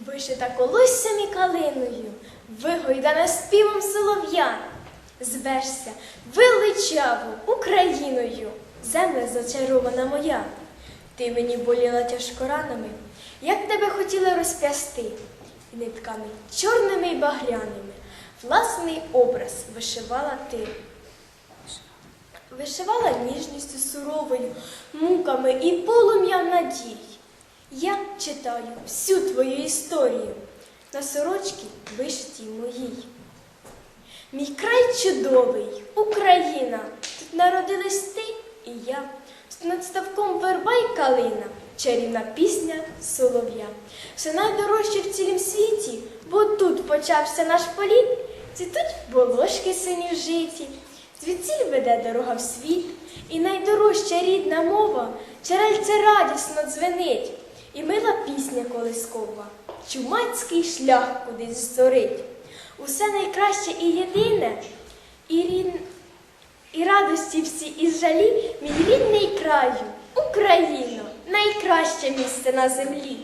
Вишита колоссям і калиною, вигойдана співом солов'я. Звешся величаво Україною, земля зачарована моя. Ти мені боліла тяжко ранами, як тебе хотіли розп'ясти, і нитками чорними й багряними власний образ вишивала ти. Вишивала ніжністю суровою, муками і полум'ям надій. Читаю всю твою історію на сорочці вишитій моїй. Мій край чудовий, Україна, тут народились ти і я. Над ставком верба й калина, чарівна пісня солов'я. Все найдорожче в цілім світі, бо тут почався наш політ, цвітуть волошки сині в житі, веде дорога в світ, і найдорожча рідна мова, черельце радісно дзвенить, і мила пісня колискова, чумацький шлях кудись зорить. Усе найкраще і єдине, і рід... І радості всі і жалі, мій рідний краю, Україно, найкраще місце на землі.